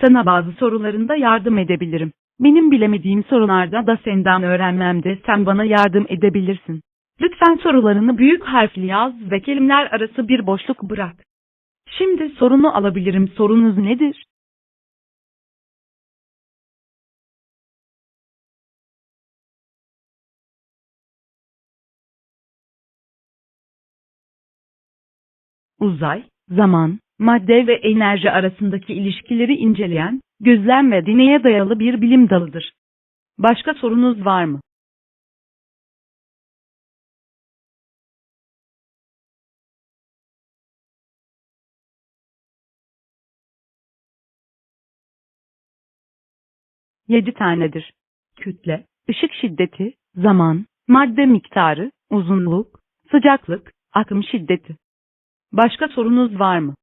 Sana bazı sorularında yardım edebilirim. Benim bilemediğim sorularda da senden öğrenmemde sen bana yardım edebilirsin. Lütfen sorularını büyük harfli yaz ve kelimeler arası bir boşluk bırak. Şimdi sorunu alabilirim. Sorunuz nedir? Uzay, zaman, madde ve enerji arasındaki ilişkileri inceleyen, gözlem ve deneye dayalı bir bilim dalıdır. Başka sorunuz var mı? Yedi tanedir. Kütle, ışık şiddeti, zaman, madde miktarı, uzunluk, sıcaklık, akım şiddeti. Başka sorunuz var mı?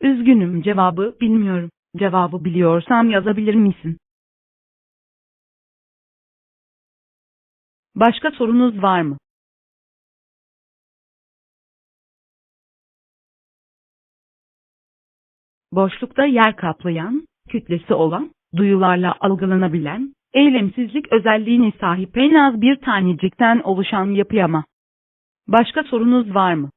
Üzgünüm cevabı bilmiyorum. Cevabı biliyorsam yazabilir misin? Başka sorunuz var mı? Boşlukta yer kaplayan, kütlesi olan, duyularla algılanabilen, eylemsizlik özelliğine sahip en az bir tanecikten oluşan yapı ama. Başka sorunuz var mı?